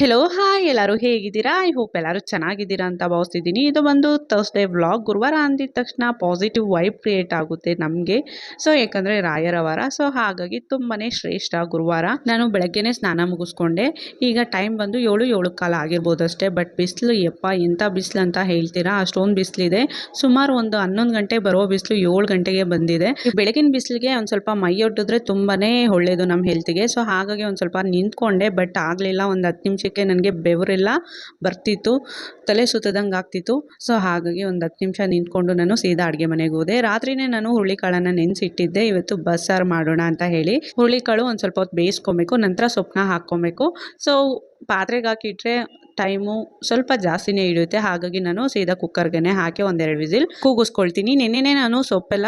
Hello hi ಎಲ್ಲರೂ ಹೇಗಿದ್ದೀರಾ? I hope ಎಲ್ಲರೂ ಚೆನ್ನಾಗಿದ್ದೀರಾ ಅಂತ ಭಾವಿಸ್ತಿದ್ದೀನಿ. ಇದು ಬಂದು ಥರ್ಸ್ಡೇ ವ್ಲಾಗ್ ಗುರುವಾರ ಅಂದಿದ ತಕ್ಷಣ ಪಾಸಿಟಿವ್ ವೈಬ್ ಕ್ರಿಯೇಟ್ ಆಗುತ್ತೆ ನಮಗೆ. ಸೊ ಯಾಕಂದರೆ ರಾಯರ ವಾರ. ಸೊ ಹಾಗಾಗಿ ತುಂಬಾ ಶ್ರೇಷ್ಠ ಗುರುವಾರ. ನಾನು ಬೆಳಗ್ಗೆನೇ ಸ್ನಾನ ಮುಗಿಸ್ಕೊಂಡೆ. ಈಗ ಟೈಮ್ ಬಂದು ಏಳು ಏಳು ಕಾಲ ಆಗಿರ್ಬೋದು ಅಷ್ಟೇ. ಬಟ್ ಬಿಸಿಲು, ಯಪ್ಪ ಎಂಥ ಬಿಸಿಲು ಅಂತ ಹೇಳ್ತೀರಾ? ಅಷ್ಟೊಂದು ಬಿಸಿಲಿದೆ. ಸುಮಾರು ಒಂದು ಹನ್ನೊಂದು ಗಂಟೆ ಬರೋ ಬಿಸಿಲು ಏಳು ಗಂಟೆಗೆ ಬಂದಿದೆ. ಬೆಳಗಿನ ಬಿಸಿಲಿಗೆ ಒಂದು ಸ್ವಲ್ಪ ಮೈ ಒಡ್ಡಿದ್ರೆ ತುಂಬಾ ಒಳ್ಳೆಯದು ನಮ್ಮ ಹೆಲ್ತಿಗೆ ಸೊ ಹಾಗಾಗಿ ಒಂದು ಸ್ವಲ್ಪ ನಿಂತ್ಕೊಂಡೆ. ಬಟ್ ಆಗಲಿಲ್ಲ ಒಂದು ಹತ್ತು ನಿಮಿಷಕ್ಕೆ ನನಗೆ ಬೆವರೆಲ್ಲ ಬರ್ತಿತ್ತು, ತಲೆ ಸುತ್ತದಂಗೆ ಆಗ್ತಿತ್ತು. ಸೊ, ಹಾಗಾಗಿ ಒಂದು ಹತ್ತು ನಿಮಿಷ ನಿಂತ್ಕೊಂಡು ನಾನು ಸೀದಾ ಅಡುಗೆ ಮನೆಗೆ ಹೋದೆ. ರಾತ್ರಿನೇ ನಾನು ಹುರುಳಿಕಾಳನ್ನು ನೆನೆಸಿಟ್ಟಿದ್ದೆ, ಇವತ್ತು ಬಸ್ಸಾರು ಮಾಡೋಣ ಅಂತ ಹೇಳಿ. ಹುರುಳಿಕಾಳು ಒಂದು ಸ್ವಲ್ಪ ಹೊತ್ತು ಬೇಯಿಸ್ಕೊಬೇಕು, ನಂತರ ಸೊಪ್ಪನ್ನ ಹಾಕ್ಕೊಬೇಕು. ಸೊ, ಪಾತ್ರೆಗೆ ಹಾಕಿಟ್ರೆ ಟೈಮು ಸ್ವಲ್ಪ ಜಾಸ್ತಿನೇ ಹಿಡಿಯುತ್ತೆ. ಹಾಗಾಗಿ ನಾನು ಸೀದಾ ಕುಕ್ಕರ್ಗೆ ಹಾಕಿ ಒಂದೆರಡು ವಿಸಿಲ್ ಕೂಗಿಸ್ಕೊಳ್ತೀನಿ. ನಿನ್ನೆನೇ ನಾನು ಸೊಪ್ಪೆಲ್ಲ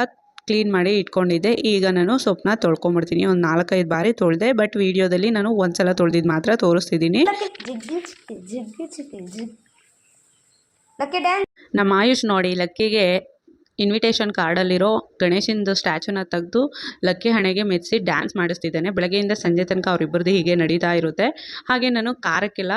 ಕ್ಲೀನ್ ಮಾಡಿ ಇಟ್ಕೊಂಡಿದ್ದೆ. ಈಗ ನಾನು ಸೊಪ್ಪನ್ನ ತೊಳ್ಕೊಂಬಿಡ್ತೀನಿ. ಒಂದು ನಾಲ್ಕೈದು ಬಾರಿ ತೊಳೆದೆ ಬಟ್ ವಿಡಿಯೋದಲ್ಲಿ ನಾನು ಒಂದ್ಸಲ ತೊಳೆದಿದ್ದು ಮಾತ್ರ ತೋರಿಸ್ತಿದ್ದೀನಿ ನಮ್ಮ ಆಯುಷ್ ನೋಡಿ ಲಕ್ಕಿಗೆ ಇನ್ವಿಟೇಷನ್ ಕಾರ್ಡಲ್ಲಿರೋ ಗಣೇಶಿಂದು ಸ್ಟ್ಯಾಚುನ ತೆಗೆದು ಲಕ್ಕಿ ಹಣೆಗೆ ಮೆಚ್ಚಿ ಡ್ಯಾನ್ಸ್ ಮಾಡಿಸ್ತಿದ್ದಾನೆ. ಬೆಳಗ್ಗೆಯಿಂದ ಸಂಜೆ ತನಕ ಅವರಿಬ್ಬರದ್ದು ಹೀಗೆ ನಡೀತಾ ಇರುತ್ತೆ. ಹಾಗೆ ನಾನು ಖಾರಕ್ಕೆಲ್ಲ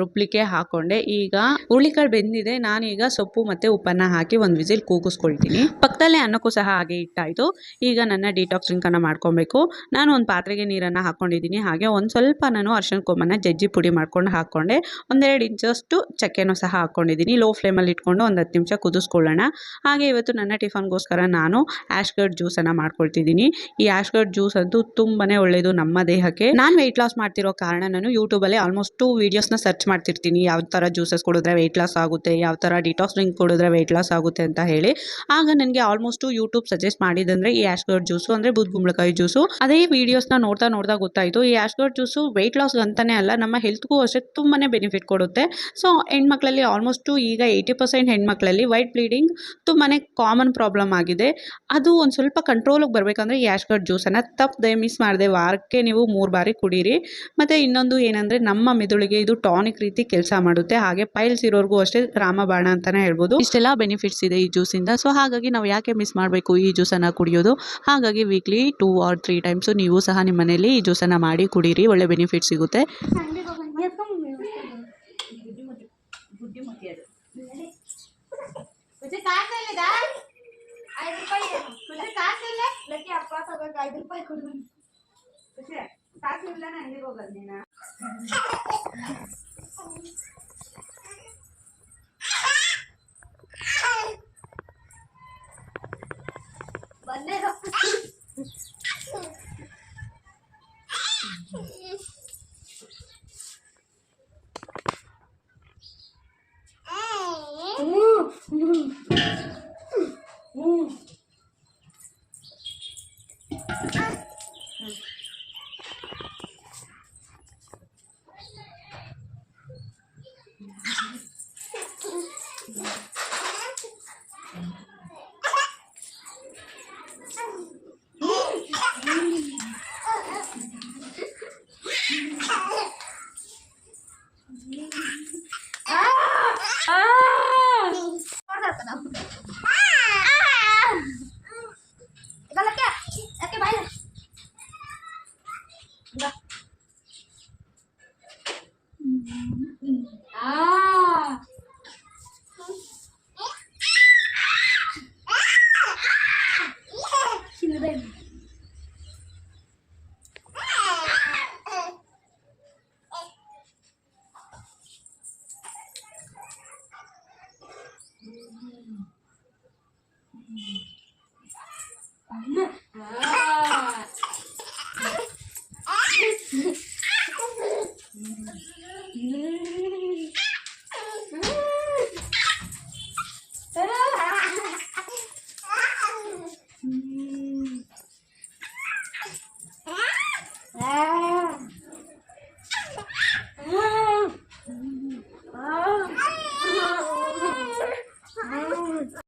ರುಬ್ಲಿಕ್ಕೆ ಹಾಕ್ಕೊಂಡೆ ಈಗ ಹುರುಳಿಕಾಳು ಬೆಂದಿದೆ. ನಾನೀಗ ಸೊಪ್ಪು ಮತ್ತು ಉಪ್ಪನ್ನು ಹಾಕಿ ಒಂದು ವಿಸಿಲ್ ಕೂಗಿಸ್ಕೊಳ್ತೀನಿ. ಪಕ್ಕದಲ್ಲೇ ಅನ್ನಕ್ಕೂ ಸಹ ಹಾಗೆ ಇಟ್ಟಾಯಿತು. ಈಗ ನನ್ನ ಡಿಟಾಕ್ಸ್ ಡ್ರಿಂಕನ್ನು ಮಾಡ್ಕೊಬೇಕು. ನಾನು ಒಂದು ಪಾತ್ರೆಗೆ ನೀರನ್ನು ಹಾಕ್ಕೊಂಡಿದ್ದೀನಿ ಹಾಗೆ ಒಂದು ಸ್ವಲ್ಪ ನಾನು ಅರ್ಶನ ಕೊಮ್ಮನ್ನು ಜಜ್ಜಿ ಪುಡಿ ಮಾಡ್ಕೊಂಡು ಹಾಕ್ಕೊಂಡೆ ಒಂದೆರಡು ಇಂಚಷ್ಟು ಚಕ್ಕೆನೂ ಸಹ ಹಾಕ್ಕೊಂಡಿದ್ದೀನಿ ಲೋ ಫ್ಲೇಮಲ್ಲಿ ಇಟ್ಕೊಂಡು ಒಂದು ಹತ್ತು ನಿಮಿಷ ಕುದಿಸ್ಕೊಳ್ಳೋಣ. ಹಾಗೆ ಇವತ್ತು ನನ್ನ ಟಿಫನ್ಗೋಸ್ಕರ ನಾನು ಆಶ್ಗರ್ಡ್ ಜ್ಯೂಸನ್ನು ಮಾಡ್ಕೊಳ್ತಿದ್ದೀನಿ. ಈ ಆಶ್ಗರ್ಡ್ ಜ್ಯೂಸ್ ಅಂತೂ ತುಂಬಾ ಒಳ್ಳೆಯದು ನಮ್ಮ ದೇಹಕ್ಕೆ. ನಾನು ವೆಯ್ಟ್ ಲಾಸ್ ಮಾಡ್ತಿರೋ ಕಾರಣ ನಾನು ಯೂಟ್ಯೂಬಲ್ಲಿ ಆಲ್ಮೋಸ್ಟು ವೀಡಿಯೋಸ್ನ ಸರ್ಚ್ ಮಾಡ್ತಿರ್ತೀನಿ. ಯಾವ ಥರ ಜ್ಯೂಸಸ್ ಕುಡಿದ್ರೆ ವೆಯ್ಟ್ ಲಾಸ್ ಆಗುತ್ತೆ, ಯಾವ ಥರ ಡಿಟಾಕ್ಸ್ ಡ್ರಿಂಕ್ ಕುಡಿದ್ರೆ ವೆಯ್ಟ್ ಲಾಸ್ ಆಗುತ್ತೆ ಅಂತ ಹೇಳಿ. ಆಗ ನನಗೆ ಆಲ್ಮೋಸ್ಟು ಯೂಟ್ಯೂಬ್ ಸಜೆಸ್ಟ್ ಮಾಡಿದಂದರೆ ಈ ಆಶ್ಗರ್ಡ್ ಜ್ಯೂಸು ಅಂದರೆ ಬುದ್ಗುಂಬಳಕಾಯಿ ಜ್ಯೂಸು. ಅದೇ ವೀಡಿಯೋಸ್ನ ನೋಡ್ತಾ ನೋಡ್ತಾ ಗೊತ್ತಾಯಿತು. ಈ ಆಶ್ಗರ್ಡ್ ಜ್ಯೂಸು ವೆಯ್ಟ್ ಲಾಸ್ ಅಂತಾನೆ ಅಲ್ಲ, ನಮ್ಮ ಹೆಲ್ತ್ಗೂ ಅಷ್ಟೇ ತುಂಬಾ ಬೆನಿಫಿಟ್ ಕೊಡುತ್ತೆ. ಸೊ ಹೆಣ್ಮಕ್ಳಲ್ಲಿ ಆಲ್ಮೋಸ್ಟು ಈಗ ಏಯ್ಟಿ ಪರ್ಸೆಂಟ್ ಹೆಣ್ಮಕ್ಳಲ್ಲಿ ವೈಟ್ ಬ್ಲೀಡಿಂಗ್ ತುಂಬಾ ಕಾಮನ್ ಪ್ರಾಬ್ಲಮ್ ಆಗಿದೆ. ಅದು ಒಂದು ಸ್ವಲ್ಪ ಕಂಟ್ರೋಲಿಗೆ ಬರಬೇಕಂದ್ರೆ ಯಾಶ್ ಕಟ್ ಜ್ಯೂಸನ್ನು ತಪ್ಪದೆ ಮಿಸ್ ಮಾಡದೆ ವಾರಕ್ಕೆ ನೀವು ಮೂರು ಬಾರಿ ಕುಡೀರಿ. ಮತ್ತು ಇನ್ನೊಂದು ಏನಂದರೆ ನಮ್ಮ ಮೆದುಳಿಗೆ ಇದು ಟಾನಿಕ್ ರೀತಿ ಕೆಲಸ ಮಾಡುತ್ತೆ. ಹಾಗೆ ಪೈಲ್ಸ್ ಇರೋರ್ಗೂ ಅಷ್ಟೇ ರಾಮಬಾಣ ಅಂತಲೇ ಹೇಳ್ಬೋದು. ಇಷ್ಟೆಲ್ಲ ಬೆನಿಫಿಟ್ಸ್ ಇದೆ ಈ ಜ್ಯೂಸಿಂದ ಸೊ ಹಾಗಾಗಿ ನಾವು ಯಾಕೆ ಮಿಸ್ ಮಾಡಬೇಕು ಈ ಜ್ಯೂಸನ್ನು ಕುಡಿಯೋದು? ಹಾಗಾಗಿ weekly two or three times ನೀವು ಸಹ ನಿಮ್ಮ ಮನೆಯಲ್ಲಿ ಈ ಜ್ಯೂಸನ್ನು ಮಾಡಿ ಕುಡೀರಿ. ಒಳ್ಳೆ ಬೆನಿಫಿಟ್ ಸಿಗುತ್ತೆ. मुझे कहाँ से लेगा आई రూపాయలు ముझे कहाँ से ले? लेके आपका सब ఐదు రూపాయలు కొడు मुझे कहाँ से लेना नहीं होगा नीना बनने रखो ನೀನು ಬಂದೇ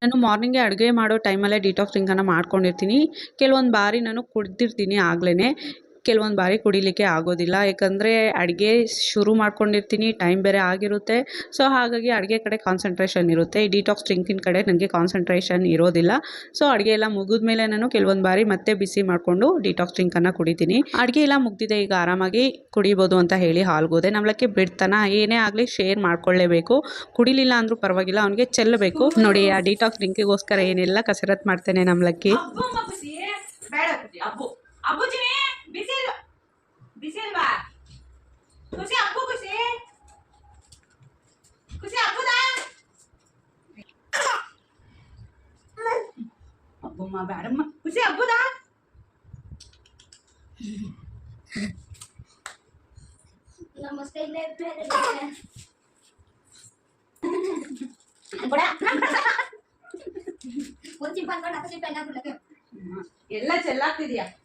ನಾನು ಮಾರ್ನಿಂಗೇ ಅಡುಗೆ ಮಾಡೋ ಟೈಮಲ್ಲೇ ಡಿಟಾಕ್ಸ್ ಡ್ರಿಂಕನ್ನು ಮಾಡ್ಕೊಂಡಿರ್ತೀನಿ. ಕೆಲವೊಂದು ಬಾರಿ ನಾನು ಕುಡ್ದಿರ್ತೀನಿ ಆಗ್ಲೇ ಕೆಲವೊಂದು ಬಾರಿ ಕುಡಿಲಿಕ್ಕೆ ಆಗೋದಿಲ್ಲ. ಯಾಕಂದರೆ ಅಡುಗೆ ಶುರು ಮಾಡ್ಕೊಂಡಿರ್ತೀನಿ ಟೈಮ್ ಬೇರೆ ಆಗಿರುತ್ತೆ. ಸೊ ಹಾಗಾಗಿ ಅಡುಗೆ ಕಡೆ ಕಾನ್ಸಂಟ್ರೇಷನ್ ಇರುತ್ತೆ. ಈ ಡಿಟಾಕ್ಸ್ ಡ್ರಿಂಕಿನ ಕಡೆ ನನಗೆ ಕಾನ್ಸಂಟ್ರೇಷನ್ ಇರೋದಿಲ್ಲ. ಸೊ ಅಡುಗೆ ಎಲ್ಲ ಮುಗಿದ್ಮೇಲೆ ನಾನು ಕೆಲವೊಂದು ಬಾರಿ ಮತ್ತೆ ಬಿಸಿ ಮಾಡಿಕೊಂಡು ಡಿಟಾಕ್ಸ್ ಡ್ರಿಂಕನ್ನು ಕುಡಿತೀನಿ. ಅಡುಗೆ ಎಲ್ಲ ಮುಗ್ದಿದೆ, ಈಗ ಆರಾಮಾಗಿ ಕುಡಿಬೋದು ಅಂತ ಹೇಳಿ ಹಾಲ್ಗೋದೆ. ನಮ್ಲಕ್ಕೆ ಬಿಡ್ತಾನ ಏನೇ ಆಗಲಿ ಶೇರ್ ಮಾಡ್ಕೊಳ್ಳೇಬೇಕು. ಕುಡಿಲಿಲ್ಲ ಅಂದರೂ ಪರವಾಗಿಲ್ಲ, ಅವನಿಗೆ ಚೆಲ್ಲಬೇಕು ನೋಡಿ, ಆ ಡಿಟಾಕ್ಸ್ ಡ್ರಿಂಕಿಗೋಸ್ಕರ ಏನೆಲ್ಲ ಕಸರತ್ತು ಮಾಡ್ತೇನೆ ನಮ್ಲಕ್ಕಿ. ಬಿಸಿ ಇಲ್ವಾ ಖುಷಿ ಅಬ್ಬು ಖುಷಿ ಖುಷಿ ಅಬ್ಬುದಾ ಅಬ್ಬಮ್ಮ ಬೇಡಮ್ಮ ಖುಷಿ ಅಬ್ಬುದಾ ನಮಸ್ತೆ ಒಂದು ಚಿಪ್ ಅನ್ಕೊಂಡು ಹತ್ತು ಚಿಪ್ ಎಲ್ಲ ಬಿಡಕ್ಕೆ ಎಲ್ಲ ಚೆಲ್ಲಾಗ್ತಿದ್ಯಾ ಬೈಲ್ ಪ್ಯಾಂಪರ್ ಬಿಚ್ಚೋಣ ಖುಷಿ ಪ್ಯಾಂಪರ್ ಬಿಚ್ಚೋಣ ಬೈಲ್ ಅಯ್ಯೋ ಪುಟ್ಟ ಪುಟ್ಟ ಬಿತ್ತ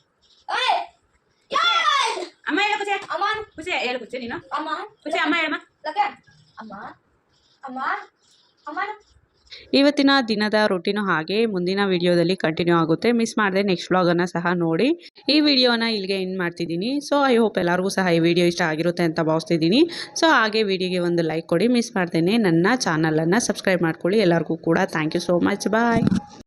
ಖುಷಿ ಹೇಳು ಖುಷಿ ನೀನು? ಅಮ್ಮ. ಖುಷಿ ಅಮ್ಮ ಹೇಳಮ್ಮ. ಲಕ್ಕೆ ಅಮ್ಮ. ಅಮ್ಮ. ಅಮ್ಮ. ಇವತ್ತಿನ ದಿನದ ರೊಟೀನು ಹಾಗೆ ಮುಂದಿನ ವಿಡಿಯೋದಲ್ಲಿ ಕಂಟಿನ್ಯೂ ಆಗುತ್ತೆ. ಮಿಸ್ ಮಾಡಿದೆ ನೆಕ್ಸ್ಟ್ ವ್ಲಾಗನ್ನು ಸಹ ನೋಡಿ. ಈ ವಿಡಿಯೋನ ಇಲ್ಲಿಗೆ ಇನ್ ಮಾಡ್ತಿದ್ದೀನಿ. ಸೊ ಐ ಹೋಪ್ ಎಲ್ಲರಿಗೂ ಸಹ ಈ ವಿಡಿಯೋ ಇಷ್ಟ ಆಗಿರುತ್ತೆ ಅಂತ ಭಾವಿಸ್ತಿದ್ದೀನಿ. ಸೊ ಹಾಗೆ ವಿಡಿಯೋಗೆ ಒಂದು ಲೈಕ್ ಕೊಡಿ. ಮಿಸ್ ಮಾಡ್ತೇನೆ ನನ್ನ ಚಾನಲನ್ನು ಸಬ್ಸ್ಕ್ರೈಬ್ ಮಾಡ್ಕೊಳ್ಳಿ. ಎಲ್ಲರಿಗೂ ಕೂಡ thank you so much bye